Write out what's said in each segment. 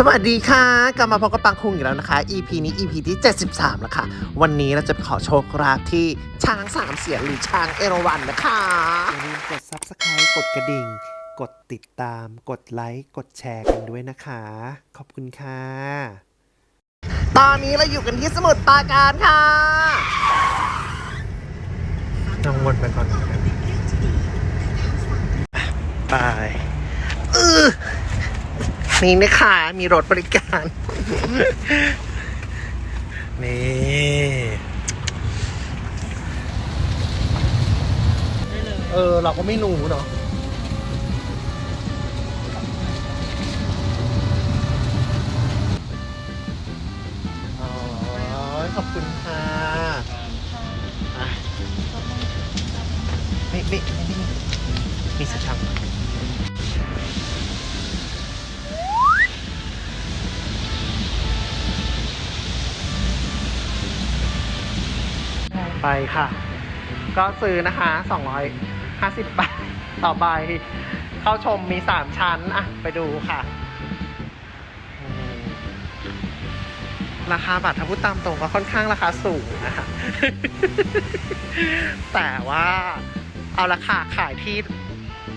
สวัสดีค่ะ กลับมาพบกับปังคุงอีกแล้วนะคะ EP นี้ EP ที่ 73 แล้วค่ะ วันนี้เราจะไปขอโชคลาภที่ช้างสามเสียนหรือช้างเอราวัณนะคะอย่าลืมกด Subscribe กดกระดิ่ง กดติดตาม กดไลค์ กดแชร์กันด้วยนะคะ ขอบคุณค่ะ ตอนนี้เราอยู่กันที่สมุทรปราการค่ะต้องวนไปก่อนไปเออ นี่นะคะ มีรถบริการ นี่เออ เราก็ไม่รู้เนาะ ค่ะ ก็ซื้อนะคะ 250 บาท ต่อใบ เข้าชมมี 3 ชั้น อะ ไปดูค่ะ ราคาบัตรถ้าพูดตามตรงก็ค่อนข้างราคาสูงนะคะ แต่ว่าเอาราคาขายที่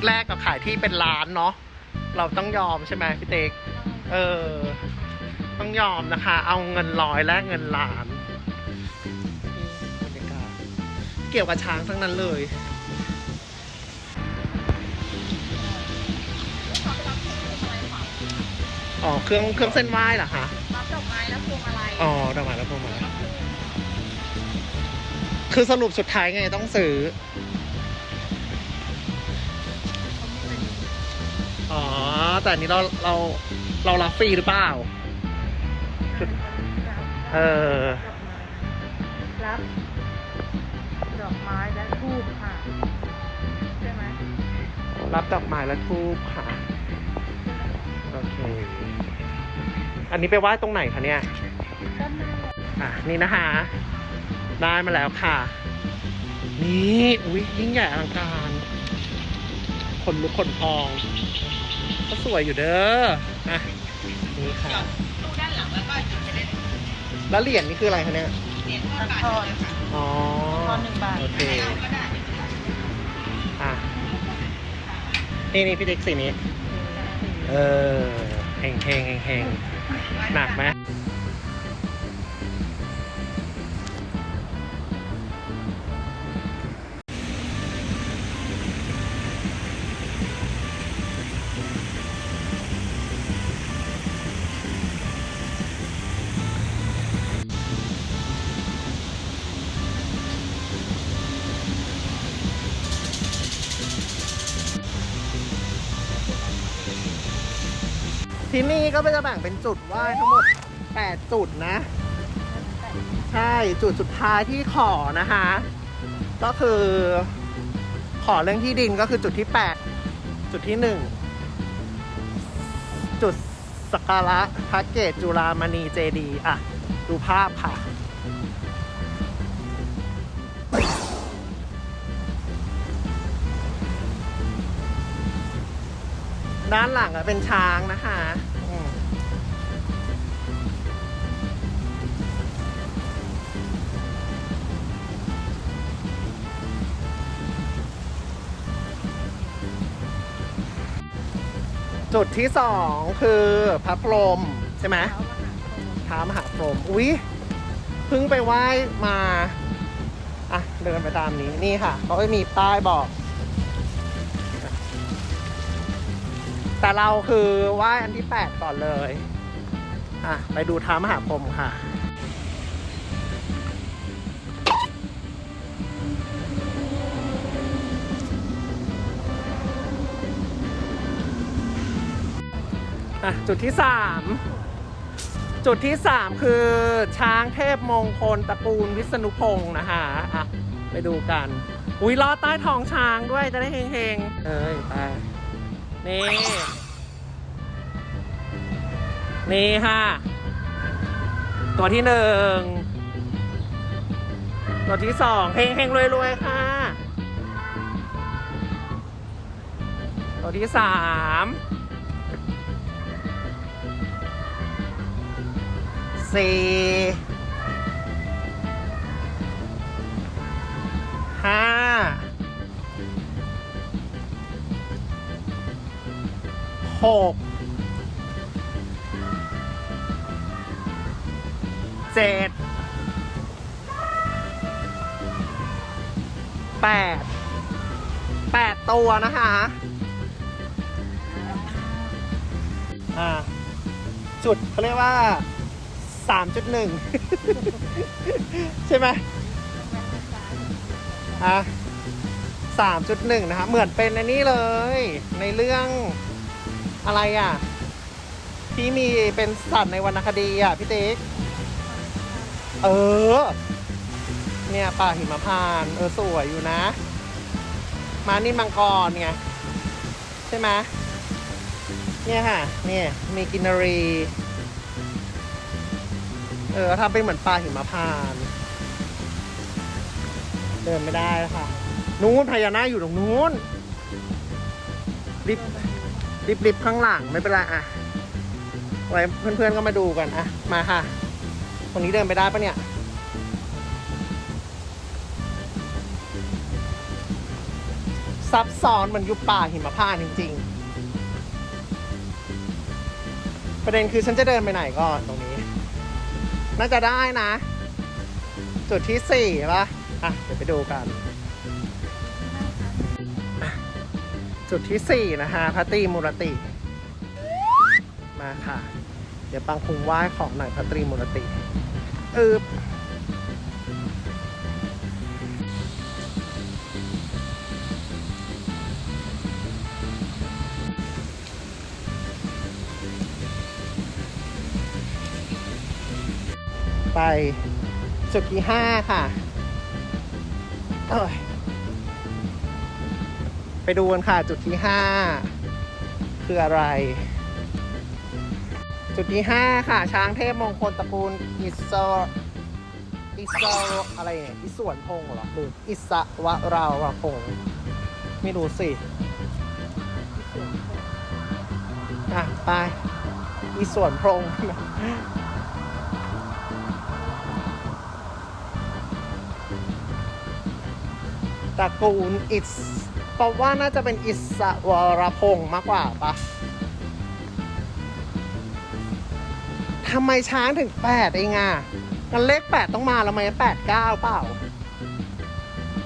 แรกกับขายที่เป็นล้านเนาะ เราต้องยอมใช่ไหมพี่เต็ก เออ ต้องยอมนะคะ เอาเงินร้อยแลกเงินล้าน เกี่ยวกับช้างทั้งนั้นเลย อ๋อ เครื่องเครื่องเส้นไหว้เหรอคะ รับดอกไม้และพวงมาลัยอ๋อดอกไม้แล้วพวงมาลัยคือสรุปสุดท้ายไงต้องซื้อ อ๋อ แต่อันนี้เราเราเรารับฟรีหรือเปล่า เออ รับดอกไม้และ ทูบค่ะ ใช่ไหมรับดอกไม้และทูบค่ะ โอเค อันนี้ไปไหว้ตรงไหนคะเนี่ยด้านหน้าอะ นี่นะคะ ได้มาแล้วค่ะ นี่อุ้ยยิ่งใหญ่อลังการขนลุกขนพอง ก็สวยอยู่เด้ออะนี่ค่ะ ดูด้านหลังแล้วก็จะได้แล้วเหรียญนี่คืออะไรคะเนี่ย เหรียญทอดบาทเลยค่ะอ๋อท อนหนึ่งบาท โอเค อะ นี่นี่พี่เด็กสีนี้ เออเฮงเฮงเฮงเฮงหนักไหม ที่นี่ก็จะแบ่งเป็นจุดไหว้ทั้งหมด 8 จุดนะ ใช่จุดสุดท้ายที่ขอนะคะ ก็คือ ขอเรื่องที่ดินก็คือจุดที่ 8 จุดที่ 1 จุดสักการะพระเกตจุฬามณีเจดีอะ ดูภาพค่ะ ด้านหลังอะเป็นช้างนะคะอืมจุดที่สองคือพระพรหมใช่ไหมเท้ามหาพรหมท้ามหาพรหมอุ๊ยเพิ่งไปไหว้มา อะ เดินไปตามนี้นี่ค่ะเขาก็มีป้ายบอก แต่เราคือไหว้อันที่ 8 ก่อนเลยอะไปดูท้ามหาพรหมค่ะ อะ จุดที่สามจุดที่สามคือช้างเทพมงคลตระกูลวิษณุพงศ์นะคะอะ ไปดูกัน อุ้ยลอดใต้ท้องช้างด้วยจะได้เฮงๆ เอ้ยไป นี่ นี่ค่ะ ตัวที่หนึ่ง ตัวที่สองเฮงเฮงรวยรวยค่ะ ตัวที่สามสี่ หกเจ็ดแปดแปดตัวนะคะ อ่า จุดเขาเรียกว่า3.1ใช่ไหมอะ3.1นะคะ เหมือนเป็นอันนี้เลย ในเรื่อง อะไรอะ ที่มีเป็นสัตว์ในวรรณคดีอะพี่ติ๊กเออ เนี่ยป่าหิมพานต์เออสวยอยู่นะ มานี่มังกรไงใช่ไหมเนี่ยค่ะ เนี่ยมีกินนารี เออทำเป็นเหมือนปลาหิมพานต์เดินไม่ได้แล้วค่ะ นู้นพญานาคอยู่ตรงนู้นริบ ริบริบข้างหลังไม่เป็นไรอะไว้เพื่อนๆก็มาดูกันอะมาค่ะตรงนี้เดินไปได้ปะเนี่ยซับซ้อนเหมันอยู่ป่าหิมพานต์จริง ๆ ประเด็นคือฉันจะเดินไปไหนก่อนตรงนี้ น่าจะได้นะ จุดที่สี่ปะอะ เดี๋ยวไปดูกัน จุดที่สี่นะคะพระตรีมุรติ มาค่ะ เดี๋ยวปังคุงไหว้ของหน่อยพระตรีมุรติอืบไปจุดที่ห้าค่ะ เอ้ย ไปดูกันค่ะจุดที่ห้าคืออะไร จุดที่ห้าค่ะ ช้างเทพมงคลตระกูลอิสรอิสรอะไรเนี่ยอิสวนพงเหรอหรืออิสวะราวพงไม่รู้สิอะไปอิสวนพงตระกูลอิส เพราะว่าน่าจะเป็นอิสวรพงษ์มากกว่าปะทำไมช้างถึงแปดเองอะงั้นเลขแปดต้องมาแล้วไหมแปดเก้าเปล่า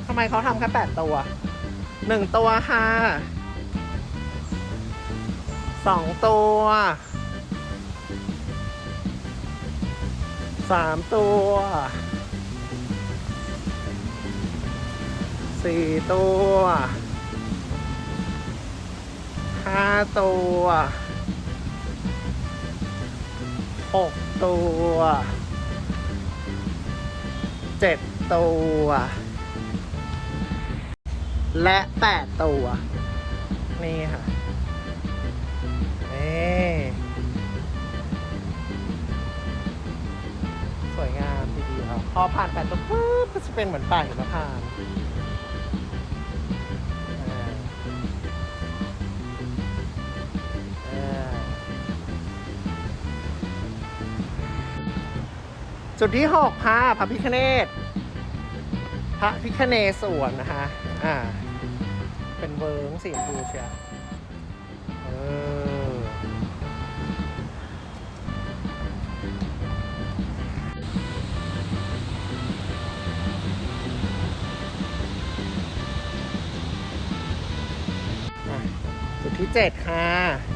ทำไมเขาทำแค่แปดตัวหนึ่งตัวค่ะสองตัวสามตัวสี่ตัว ห้าตัวหกตัวเจ็ดตัว และแปดตัว นี่ค่ะ นี่ สวยงามทีเดียวพอผ่านแปดตัวปุ๊บก็จะเป็นเหมือนป่าหิมพานต์ จุดที่หกค่ะพระพิคเนตพระพิคเนศวรนะคะอ่า เป็นเวิร์งสีชมพูเชียวเออจุดที่เจ็ดค่ะ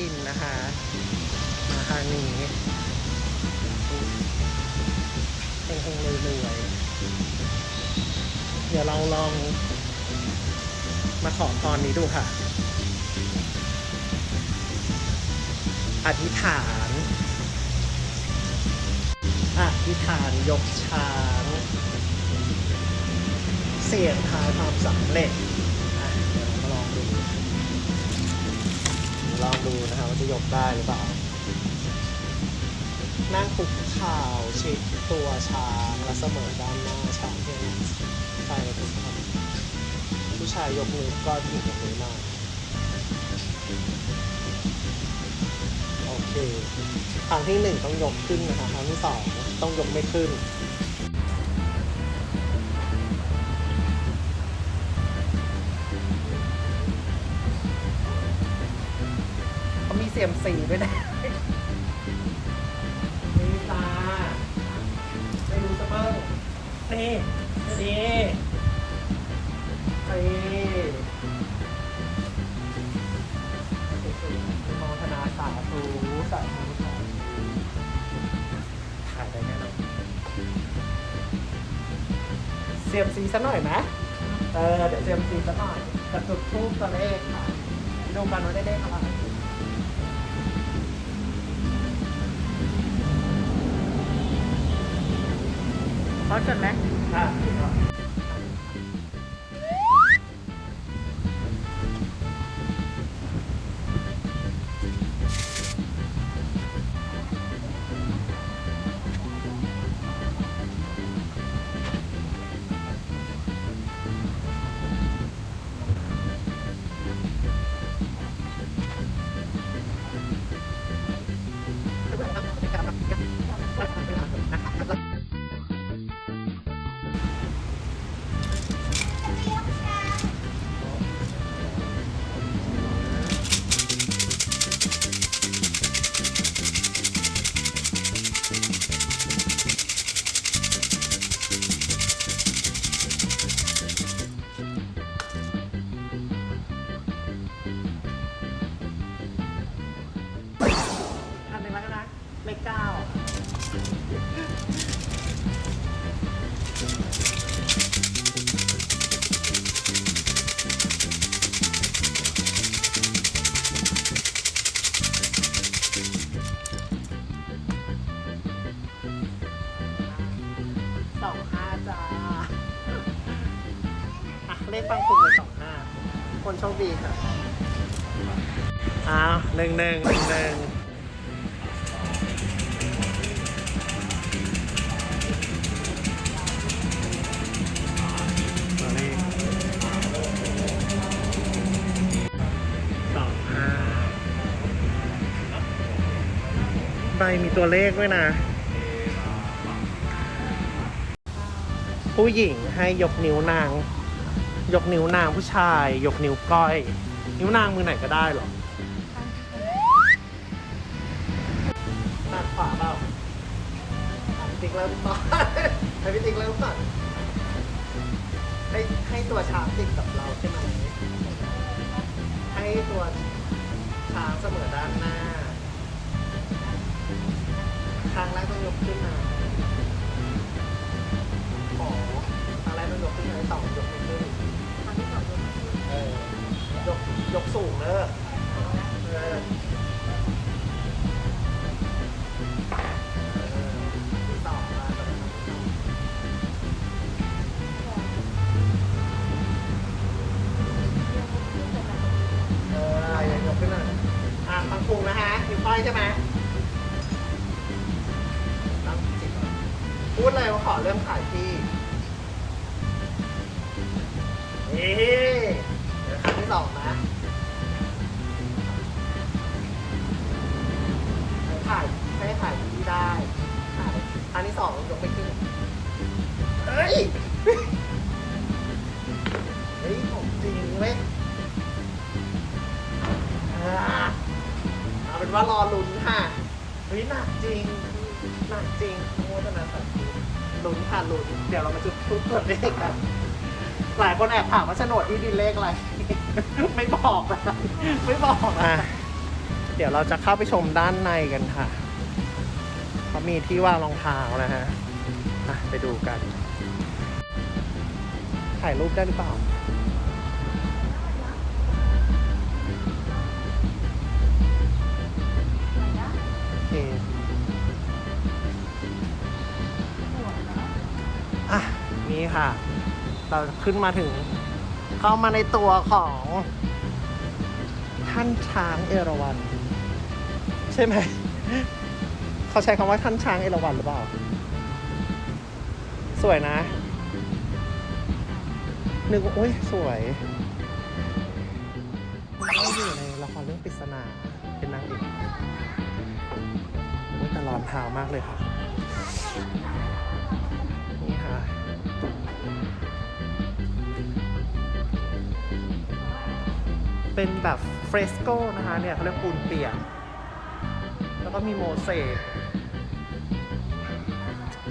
รื่องขายที่ดินนะคะมาทางนี้เฮงคงๆรวยๆเดี๋ยวเราลอง มาขอพรนี้ดูค่ะ อธิษฐานอธิษฐานยกช้าง เสี่ยงทายความสำเร็จ ลองดูนะครับว่าจะยกได้หรือเปล่า นั่งคุกเข่าวชิดตัวช้างและเสมอด้านหน้าช้างที่ใช่ทุกคนผู้ชายยกมือก็หยิบยกมือหน้าโอเคครั้งที่หนึ่งต้องยกขึ้นนะคะครั้งที่สองต้องยกไม่ขึ้น เสียมสีด้วยนะนี่ตาไม่รู้จะเบิ้งนี่นี่นี่โมทนาสาธุสาธุสาธุถ่ายได้แน่นอนเสียมสีสักหน่อยไหมเออเดี๋ยวเสียมสีสักหน่อยกระจุดทูบตัวเลขค่ะดูกันว่าได้เลขอะไร พอจดไหมอะ เลขปังคุงเลยสองห้าคนโชคดีค่ะอ้าวหนึ่งหนึ่งหนึ่งหนึ่งตัวเลขสองห้าใบมีตัวเลขด้วยนะ ผู้หญิงให้ยกนิ้วนาง ยกนิ้วนางผู้ชาย ยกนิ้วก้อย นิ้วนางมือไหนก็ได้เหรอหนักขวาเปล่าอะพี่ติ๊กเริ่มต่อน ให้พี่ติ๊กเริ่มก่อนให้ให้ตัวช้างติดกับเราใช่ไหมให้ตัวช้างเสมอด้านหน้าครั้งแรกต้องยกขึ้นมาขอครั้งแรกต้องยกขึ้นมาสองยกไม่ขึ้น อยกยกสูงเนอะเออองมาแบบเออยังยกขึ้นมาอะฟังปรุงนะฮะนิ้วก้อยใช่ไหมตั้งจิตพูดเลยว่าขอเริ่มขาย หนักจริง หนักจริงโมทนาสาธุลุ้นค่ะลุ้นเดี๋ยวเรามาจุดทุบตัวเลขกันหลายคนแอบถามว่าโฉนดที่ดินเลขอะไร ไม่บอกนะไม่บอกอะเดี๋ยวเราจะเข้าไปชมด้านในกันค่ะเขามีที่วางรองเท้านะฮะอะไปดูกัน ถ่ายรูปได้หรือเปล่า นี่ค่ะ เราขึ้นมาถึง เข้ามาในตัวของ ท่านช้างเอราวัณใช่ไหม เขาใช้คำว่าท่านช้างเอราวัณหรือเปล่า สวยนะนึกว่าโอ้ยสวยก็อยู่ในละครเรื่องปริศนาเป็นนางเอกแต่ร้อนเท้ามากเลยค่ะ เป็นแบบเฟรสโกนะคะเนี่ยเขาเรียกปูนเปียก แล้วก็มีโมเสก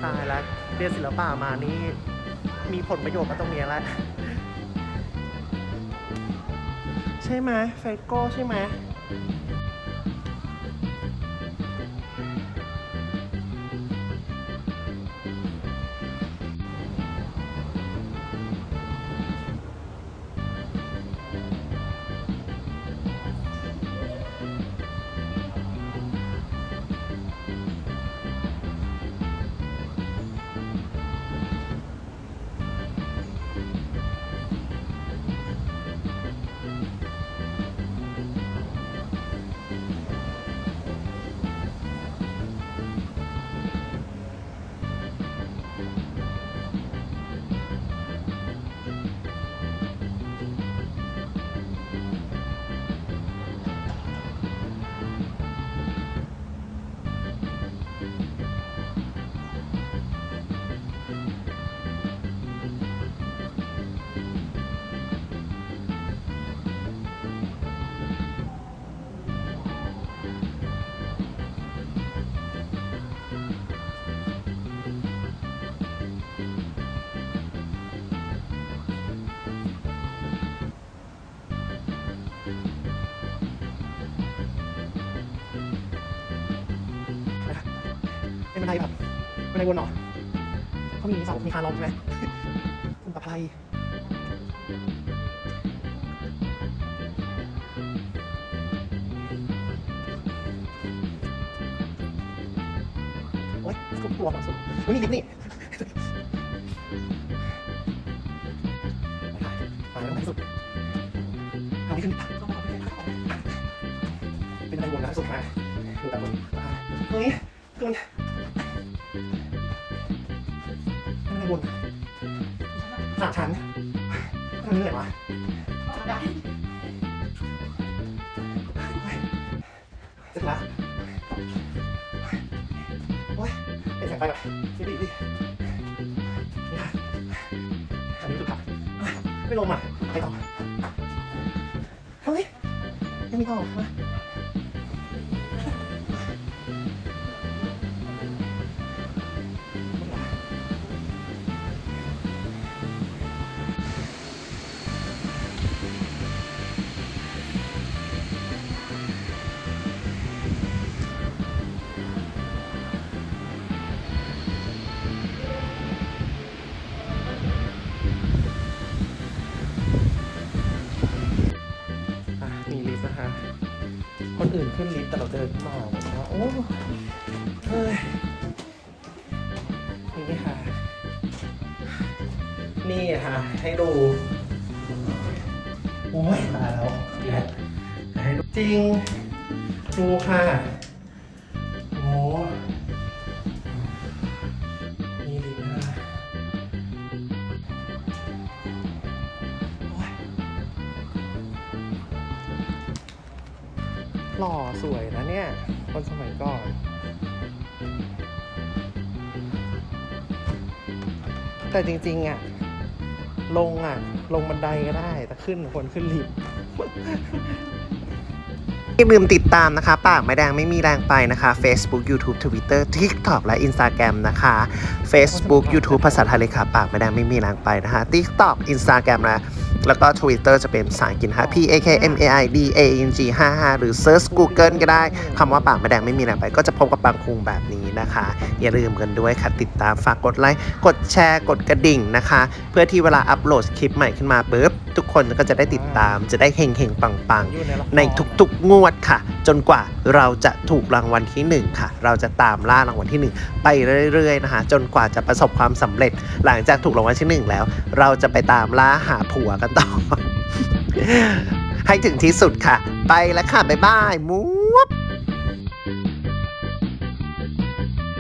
ตายแล้วเรียนศิลปะมานี่มีผลประโยชน์มาตรงนี้แล้ว ใช่ไหมเฟรสโกใช่ไหม เป็นบันไดแบบบันไดวนเหรอเขามีเสามีคานลงใช่ไหมคุณประภัยโอ๊ยกลัวความสุขมันมีลิฟต์นี่ไปค่ะไปตรงไหนสุดเอาที่ขึ้นเป็นบันไดวนนะสุดมาดูแต่บนเฮ้ยคือ มันสามชั้นมันเหนื่อยวะเสร็จแล้วโอ้ยเป็นแสงไฟแบบดีดีดีอันนี้สุดท้ายไม่ลงอะไปต่อเฮ้ยยังมีต่อมาอ่ ขึ้นลิฟต์แต่เราเดินขึ้นมาแบบว่าโอ้เฮ้ยนี่ค่ะ นี่ค่ะ ให้ดูโอ้ยตายแล้วให้ดูจริงดูค่ะ หล่อสวยนะเนี่ย คนสมัยก่อน แต่จริง ๆอะ ลงอะ ลงบันไดก็ได้ แต่ขึ้นคนขึ้นลิฟต์อย่าลืมติดตามนะคะ ปากไม่แดงไม่มีแรงไปนะคะ Facebook YouTube Twitter TikTok และ Instagram นะคะ Facebook YouTube ภาษาไทยเลยค่ะ ปากไม่แดงไม่มีแรงไปนะคะ TikTok Instagram และ แล้วก็ Twitter จะเป็นภาษาอังกฤษนะคะ P A K M A I D A N G 55หรือ Search Google ก็ได้คำว่าปากไม่แดงไม่มีอะไรไป ก็จะพบกับปังคุงแบบนี้นะคะ อย่าลืมกันด้วยค่ะติดตามฝากกดไลค์กดแชร์กดกระดิ่งนะคะ เพื่อที่เวลาอัปโหลดคลิปใหม่ขึ้นมาปุ๊บทุกคนก็จะได้ติดตามจะได้เฮงเฮงปังปังในทุกๆงวดค่ะ จนกว่าเราจะถูกรางวัลที่ 1 ค่ะ เราจะตามล่ารางวัลที่ 1 ไปเรื่อยๆนะคะจนกว่าจะประสบความสำเร็จ หลังจากถูกรางวัลที่ 1 แล้ว เราจะไปตามล่าหาผัวกันต่อ ให้ถึงที่สุดค่ะ ไปแล้วค่ะ บ๊ายบายมูฟ